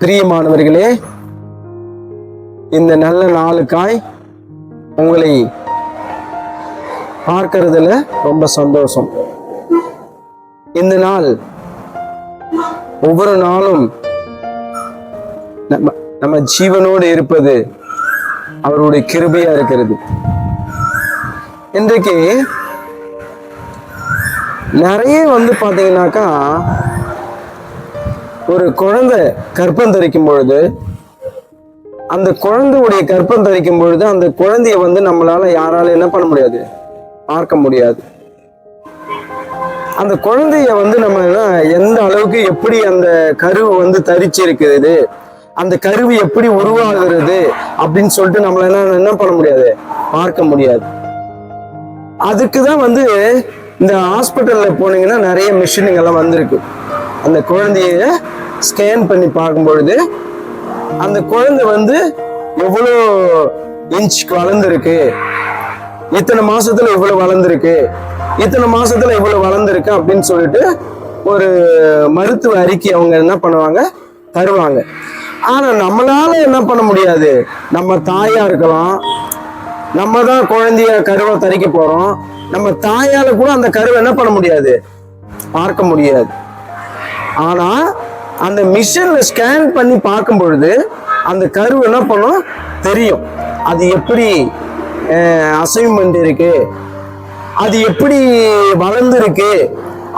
பிரியமானவர்களே இந்த நல்ல நாளுக்காய் உங்களை பார்க்கறதுல ரொம்ப சந்தோஷம். இந்த நாள் ஒவ்வொரு நாளும் நம்ம நம்ம ஜீவனோடு இருப்பது அவருடைய கிருபையா இருக்கிறது. இன்றைக்கு நிறைய வந்து பாத்தீங்கன்னாக்கா ஒரு குழந்தை கற்பம் தரிக்கும் பொழுது அந்த குழந்தையுடைய கற்பம் தரிக்கும் பொழுது அந்த குழந்தைய வந்து நம்மளால யாரால என்ன பண்ண முடியாது? பார்க்க முடியாது. அந்த குழந்தைய வந்து நம்ம எந்த அளவுக்கு எப்படி அந்த கருவு வந்து தரிச்சு அந்த கருவு எப்படி உருவாகிறது அப்படின்னு சொல்லிட்டு நம்மள என்ன பண்ண முடியாது? பார்க்க முடியாது. அதுக்கு தான் வந்து இந்த ஹாஸ்பிட்டல்ல போனீங்கன்னா நிறைய மிஷினுங்கெல்லாம் வந்திருக்கு. அந்த குழந்தைய ஸ்கேன் பண்ணி பார்க்கும்பொழுது அந்த குழந்தை வந்து எவ்வளோ இன்ச் வளர்ந்துருக்கு? இத்தனை மாசத்துல இவ்வளவு வளர்ந்துருக்கு? இத்தனை மாசத்துல இவ்வளவு வளர்ந்துருக்கு அப்படின்னு சொல்லிட்டு ஒரு மருத்துவ அறிக்கை அவங்க என்ன பண்ணுவாங்க? தருவாங்க. ஆனா நம்மளால என்ன பண்ண முடியாது. நம்ம தாயா இருக்கலாம். நம்ம தான் குழந்தைய கருவை தரிக்க போறோம். நம்ம தாயால கூட அந்த கருவை என்ன பண்ண முடியாது? பார்க்க முடியாது. ஆனா அந்த மிஷினில் ஸ்கேன் பண்ணி பார்க்கும் பொழுது அந்த கரு என்ன பண்ணும்? தெரியும். அது எப்படி அசைன்மெண்ட் இருக்கு? அது எப்படி வளர்ந்துருக்கு?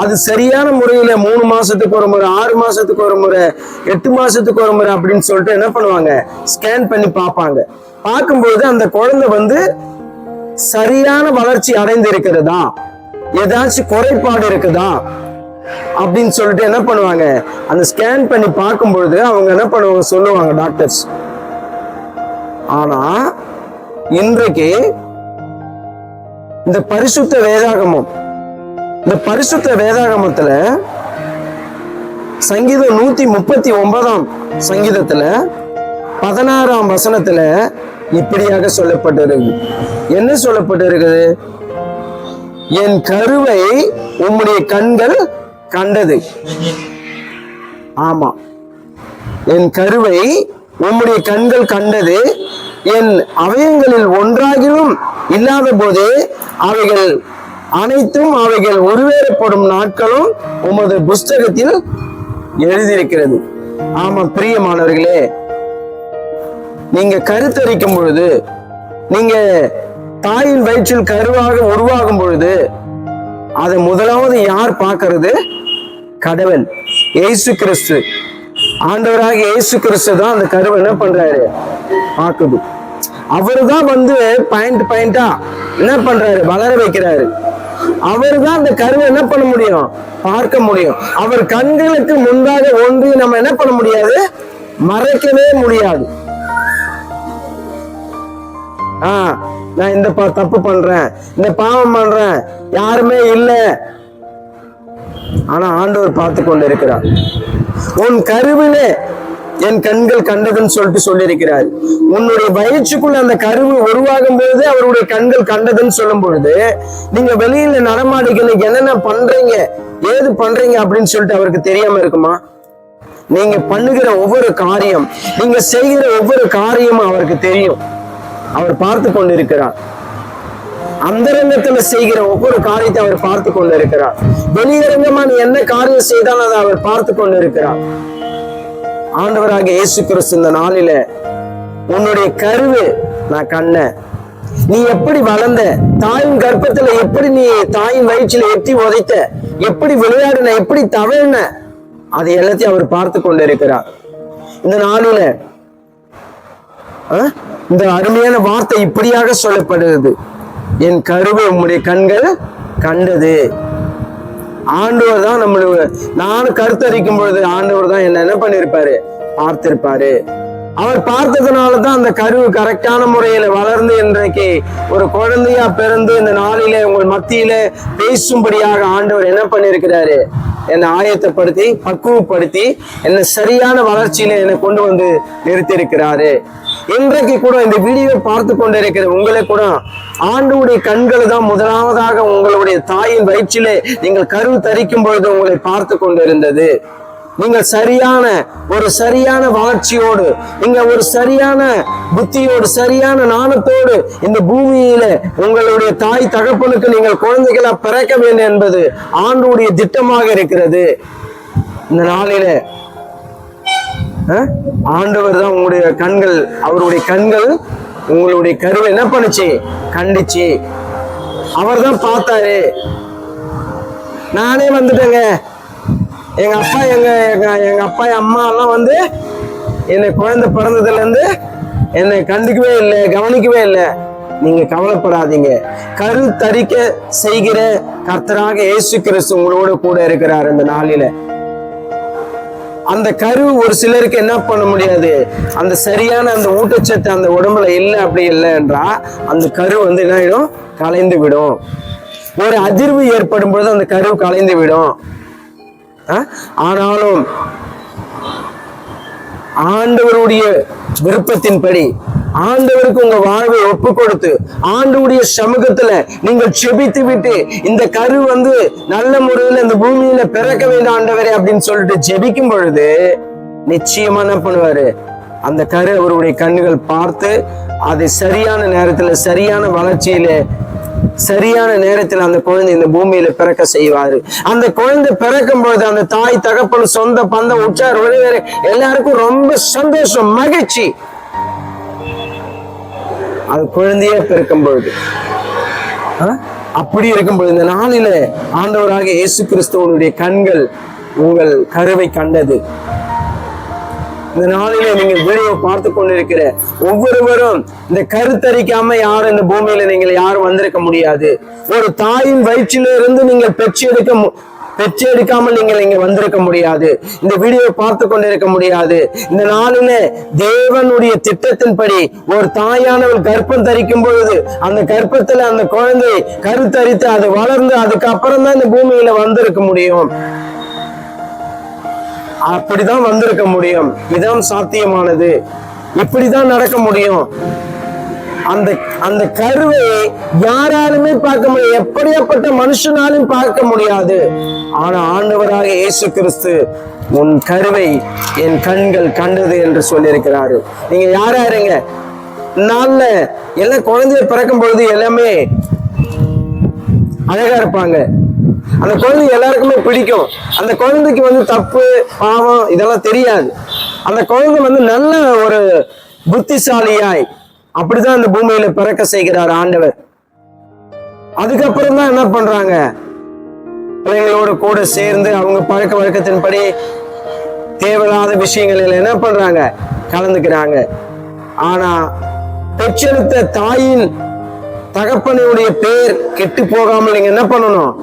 அது சரியான முறையில மூணு மாசத்துக்கு ஒரு முறை ஆறு மாசத்துக்கு ஒரு முறை எட்டு மாசத்துக்கு ஒரு முறை அப்படின்னு சொல்லிட்டு என்ன பண்ணுவாங்க? ஸ்கேன் பண்ணி பார்ப்பாங்க. பார்க்கும்பொழுது அந்த குழந்தை வந்து சரியான வளர்ச்சி அடைந்து இருக்கிறதா ஏதாச்சும் குறைபாடு இருக்குதா? அப்படின்னு சொல்லிட்டு என்ன பண்ணுவாங்க? அந்த ஸ்கேன் பண்ணி பார்க்கும் பொழுது அவங்க என்ன பண்ணுவாங்க சொல்லுவாங்க டாக்டர்ஸ் ஆனா இன்றைக்கு இந்த பரிசுத்த வேதாகமம் இந்த பரிசுத்த வேதாகமத்துல சங்கீதம் நூத்தி முப்பத்தி ஒன்பதாம் சங்கீதத்துல பதினாறாம் வசனத்துல இப்படியாக சொல்லப்பட்டிருக்கு என்ன சொல்லப்பட்டிருக்குது? என் கருவை உம்முடைய கண்கள் கண்டது. ஆமா. என் கருவை உம்முடைய கண்கள் கண்டது. என் அவயங்களில் ஒன்றாகிலும் இல்லாத போதே அவைகள் அனைத்தும் அவைகள் உருவேறப்படும் நாட்களும் உமது புஸ்தகத்தில் எழுதியிருக்கிறது. ஆமா பிரியமானவர்களே. நீங்க கருத்தரிக்கும் பொழுது நீங்க தாயின் வயிற்றில் கருவாக உருவாகும் பொழுது அதை முதலாவது யார் பார்க்கறது? கடவுள் இயேசு கிறிஸ்து. ஆண்டவராக இயேசு கிறிஸ்து தான் அந்த கருவை என்ன பண்றாரு? பார்க்குது. அவரு தான் வந்து பாயிண்ட் பாயிண்டா என்ன பண்றாரு? வளர வைக்கிறாரு. அவர் தான் அந்த கருவை என்ன பண்ண முடியும்? பார்க்க முடியும். அவர் கண்களுக்கு முன்பாக ஒன்று நம்ம என்ன பண்ண முடியாது? மறைக்கவே முடியாது. ஆஹ் நான் இந்த தப்பு பண்றேன். இந்த பாவம் பண்றேன். யாருமே இல்லை. ஆனா ஆண்டவர் பார்த்து கொண்டு இருக்கிறார் உன் கருவிலே என் கண்கள் கண்டதுன்னு சொல்லிட்டு சொல்லியிருக்கிறார். உன்னுடைய வயிற்றுக்குள்ள அந்த கருவு உருவாகும் பொழுது அவருடைய கண்கள் கண்டதுன்னு சொல்லும் பொழுது நீங்க வெளியில நடமாடிக்கணும் என்னென்ன பண்றீங்க ஏது பண்றீங்க அப்படின்னு சொல்லிட்டு அவருக்கு தெரியாம இருக்குமா? நீங்க பண்ணுகிற ஒவ்வொரு காரியம் நீங்க செய்கிற ஒவ்வொரு காரியமும் அவருக்கு தெரியும். அவர் பார்த்து கொண்டிருக்கிறார். அந்தரங்கத்துல செய்கிற ஒவ்வொரு காரியத்தை அவர் பார்த்து கொண்டு இருக்கிறார் வெளியரங்கமா நீ என்ன காரியம் செய்தாலும் அதை அவர் பார்த்து கொண்டு இருக்கிறார் ஆண்டவராக இயேசு கிறிஸ்து இந்த நாளில உன்னுடைய கருவு நான் கண்ண நீ எப்படி வளர்ந்த தாயின் கர்ப்பத்துல எப்படி நீ தாயின் வயிற்றில எட்டி உதைத்த எப்படி விளையாடின எப்படி தவறின அதை எல்லாத்தையும் அவர் பார்த்து கொண்டு இருக்கிறார் இந்த நாளில இந்த அருமையான வார்த்தை இப்படியாக சொல்லப்படுகிறது. என் கருவை உம்முடைய கண்கள் கண்டது. ஆண்டவர் தான் நம்மளுடைய நானும் கருத்தரிக்கும் பொழுது ஆண்டவர் தான் என்ன என்ன பண்ணிருப்பாரு பார்த்திருப்பாரு. அவர் பார்த்ததுனால தான் அந்த கருவு கரெக்டான முறையில வளர்ந்து இன்றைக்கு ஒரு குழந்தையா பிறந்து இந்த நாளில உங்கள் மத்தியில பேசும்படியாக ஆண்டவர் என்ன பண்ணிருக்கிறாரு என்னை ஆயத்தப்படுத்தி பக்குவப்படுத்தி என்னை சரியான வளர்ச்சியில என்னை கொண்டு வந்து நிறுத்தியிருக்கிறாரு. இன்றைக்கு கூட இந்த வீடியோ பார்த்து கொண்டிருக்கிற உங்களை கூட ஆண்டவுடைய கண்கள் தான் முதலாவதாக உங்களுடைய தாயின் வயிற்றிலே நீங்கள் கரு தரிக்கும் பொழுது உங்களை பார்த்து கொண்டிருந்தது. நீங்கள் சரியான ஒரு சரியான வளர்ச்சியோடு நீங்க ஒரு சரியான புத்தியோடு சரியான நாணத்தோடு இந்த பூமியில உங்களுடைய தாய் தகப்பனுக்கு நீங்கள் குழந்தைகளா பிறக்க வேண்டும் என்பது ஆண்டுடைய திட்டமாக இருக்கிறது. இந்த நாளில ஆண்டவர் தான் உங்களுடைய கண்கள் அவருடைய கண்கள் உங்களுடைய கருவை என்ன பண்ணுச்சு? கண்டிச்சு. அவர் தான் பார்த்தாரு. நானே வந்துட்டேங்க. எங்க அப்பா எங்க எங்க எங்க அப்பா அம்மா எல்லாம் வந்து என்னை குழந்தை பிறந்ததுல இருந்து என்னை கண்டுக்கவே இல்லை கவனிக்கவே இல்லை. நீங்க கவலைப்படாதீங்க. கரு தரிக்க செய்கிற கர்த்தராக இயேசு கிறிஸ்து உங்களோட கூட இருக்கிறார் இந்த நாளில. அந்த கரு ஒரு சிலருக்கு என்ன பண்ண முடியாது? அந்த சரியான அந்த ஊட்டச்சத்து அந்த உடம்புல இல்லை அப்படி இல்லை என்றா அந்த கரு வந்து என்ன ஆயிடும்? கலைந்து விடும். ஒரு அதிர்வு ஏற்படும் பொழுது அந்த கரு கலைந்து விடும். ஆனாலும் ஆண்டவருடைய விருப்பத்தின்படி ஆண்டவருக்கு உங்க வாழ்வை ஒப்பு கொடுத்து ஆண்டுடைய சமூகத்துல நீங்கள் செபித்து விட்டு இந்த கரு வந்து நல்ல முறையில் இந்த பூமியில பிறக்க வேண்டும் ஆண்டவரே அப்படின்னு சொல்லிட்டு ஜெபிக்கும் பொழுது நிச்சயமா என்ன பண்ணுவாரு? அந்த கரு அவருடைய கண்ணுகள் பார்த்து அதை சரியான நேரத்துல சரியான வளர்ச்சியில சரியான நேரத்தில் அந்த குழந்தை இந்த பூமியில பிறக்க செய்வாரு. அந்த குழந்தை பிறக்கும் பொழுது அந்த தாய் தகப்பன் சொந்த பந்த உற்றார் உறவினர் எல்லாருக்கும் ரொம்ப சந்தோஷம் மகிழ்ச்சி. அது குழந்தையே பிறக்கும் பொழுது அப்படி இருக்கும் பொழுது இந்த நாளில ஆண்டவராக இயேசு கிறிஸ்துவனுடைய கண்கள் உங்கள் கருவை கண்டது. இந்த நாளிலே நீங்க வீடியோ பார்த்து கொண்டிருக்கிற ஒவ்வொருவரும் இந்த கருத்தரிக்காம யாரும் இந்த பூமியில நீங்கள் யாரும் வந்திருக்க முடியாது. ஒரு தாயின் வயிற்றில இருந்து நீங்கள் பெற்றெடுக்க பெற்று பெற்றெடுக்காமல் நீங்கள் இங்க வந்திருக்க முடியாது. இந்த வீடியோ பார்த்து கொண்டிருக்க முடியாது. இந்த நாளில தேவனுடைய திட்டத்தின்படி ஒரு தாயானவள் கர்ப்பம் தரிக்கும் பொழுது அந்த கர்ப்பத்துல அந்த குழந்தை கருத்தரித்து அது வளர்ந்து அதுக்கப்புறம் தான் இந்த பூமியில வந்திருக்க முடியும். அப்படிதான் வந்திருக்க முடியும். இதான் சாத்தியமானது. இப்படிதான் நடக்க முடியும். அந்த அந்த கருவை யாராலுமே பார்க்க முடியாது. எப்படியாப்பட்ட மனுஷனாலும் பார்க்க முடியாது. ஆனா ஆண்டவராக இயேசு கிறிஸ்து உன் கருவை என் கண்கள் கண்டது என்று சொல்லியிருக்கிறாரு. நீங்க யாரா இருங்க? நாள்ல எல்லாம் குழந்தைய பிறக்கும் பொழுது எல்லாமே அழகா இருப்பாங்க. அந்த குழந்தை எல்லாருக்குமே பிடிக்கும். அந்த குழந்தைக்கு வந்து தப்பு பாவம் இதெல்லாம் தெரியாது. அந்த குழந்தை வந்து நல்ல ஒரு புத்திசாலியாய் அப்படிதான் அந்த பூமியில பிறக்க செய்கிறார் ஆண்டவர். அதுக்கப்புறம் தான் என்ன பண்றாங்க? பிள்ளைங்களோட கூட சேர்ந்து அவங்க பழக்க வழக்கத்தின்படி தேவையில்லாத விஷயங்களில் என்ன பண்றாங்க? கலந்துக்கிறாங்க. ஆனா பெற்றெடுத்த தாயின் தகப்பனுடைய பேர் கெட்டு போகாமல் நீங்க என்ன பண்ணணும்?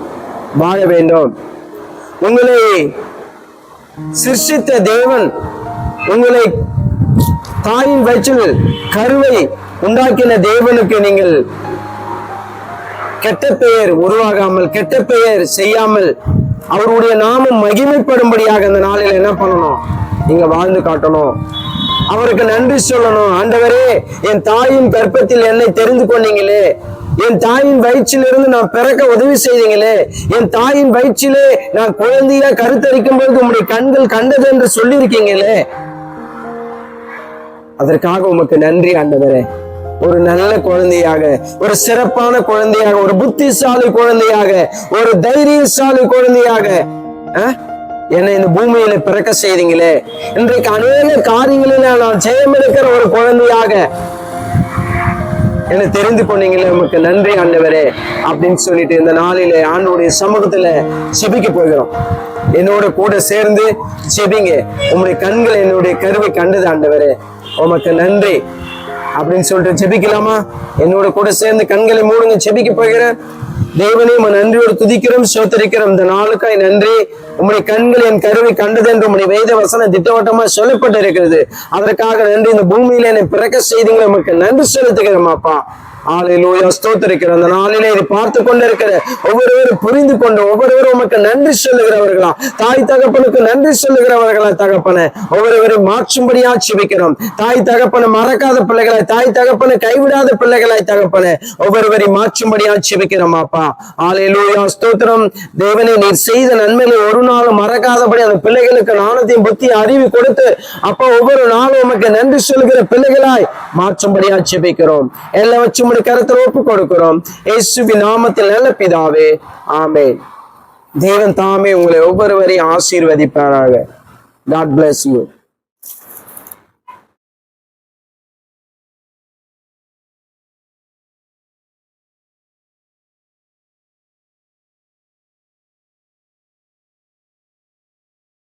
வாழ வேண்டும். உங்களை சிருஷ்டித்த தேவன் உங்களை தாயின் வயிற்றில் கருவை உண்டாக்கின தேவனுக்கு நீங்கள் கெட்ட பெயர் உருவாகாமல் கெட்ட பெயர் செய்யாமல் அவருடைய நாமம் மகிமைப்படும்படியாக அந்த நாளில் என்ன பண்ணணும்? நீங்க வாழ்ந்து காட்டணும். அவருக்கு நன்றி சொல்லணும். ஆண்டவரே என் தாயின் கர்ப்பத்தில் என்னை தெரிந்து கொண்டீங்களே. என் தாயின் வயிற்றிலிருந்து நான் பிறக்க உதவி செய்தீங்களே. என் தாயின் வயிற்றிலே நான் குழந்தையா கருத்தரிக்கும் பொழுது உங்களுடைய கண்கள் கண்டது என்று சொல்லியிருக்கீங்களே. அதற்காக உமக்கு நன்றி ஆண்டவரே. ஒரு நல்ல குழந்தையாக ஒரு சிறப்பான குழந்தையாக ஒரு புத்திசாலி குழந்தையாக ஒரு தைரியசாலி குழந்தையாக என்னை இந்த பூமியில பிறக்க செய்தீங்களே. இன்றைக்கு அநேக காரியங்களில நான் ஜெயமெடுக்கிற ஒரு குழந்தையாக என்னை தெரிந்து கொண்டீங்களே உமக்கு நன்றி ஆண்டவரே அப்படின்னு சொல்லிட்டு இந்த நாளில ஆண்டவருடைய சமூகத்துல செபிக்க போகிறோம். என்னோட கூட சேர்ந்து செபிங்க. உங்களுடைய கண்கள் என்னுடைய கருவை கண்டது ஆண்டவரே. உமக்கு நன்றி. அப்படின்னு சொல்லிட்டு ஜெபிக்கலாமா? என்னோட கூட சேர்ந்து கண்களை மூடுங்க ஜெபிக்க போகிறேன். தேவனே உன் நன்றியோடு துதிக்கிறோம் சோத்தரிக்கிறோம் இந்த நாளுக்காய் நன்றி. உம்முடைய கண்கள் என் கருவை கண்டது என்று உம்முடைய வேத வசனம் திட்டவட்டமா சொல்லப்பட்டு இருக்கிறது அதற்காக நன்றி. இந்த பூமியில என்னை பிறக்க செய்தீங்க உமக்கு நன்றி செலுத்துகிறோம் அப்பா ஆலையிலூயா ஸ்தோத்தரிக்கிற அந்த நாளிலே இதை பார்த்து கொண்டிருக்கிற ஒவ்வொருவரும் புரிந்து கொண்டு ஒவ்வொருவரும் உமக்கு நன்றி சொல்லுகிறவர்களா தாய் தகப்பனுக்கு நன்றி சொல்லுகிறவர்களா தகப்பனை. ஒவ்வொருவரும் மாற்றும்படியா செபிக்கிறோம் தாய் தகப்பனை மறக்காத பிள்ளைகளை தாய் தகப்பனை கைவிடாத பிள்ளைகளாய் தகப்பனை ஒவ்வொருவரையும் மாற்றும்படியா சிவிக்கிறோம் அப்பா. ஆலையிலூயா ஸ்தோத்திரம். தேவனை நீர் செய்த நன்மையை ஒரு நாளும் மறக்காதபடி அந்த பிள்ளைகளுக்கு நாணத்தையும் புத்தி அறிவு கொடுத்து அப்பா ஒவ்வொரு நாளும் உமக்கு நன்றி சொல்லுகிற பிள்ளைகளாய் மாற்றும்படியா சிபிக்கிறோம் எல்லாம் உங்களுடைய கருத்தில் ஒப்பு கொடுக்கிறோம் இயேசுவின் நாமத்தில் நல்ல பிதாவே ஆமென். தேவன் தாமே உங்களை ஒவ்வொருவரையும் ஆசீர்வதிப்பாராக. God bless you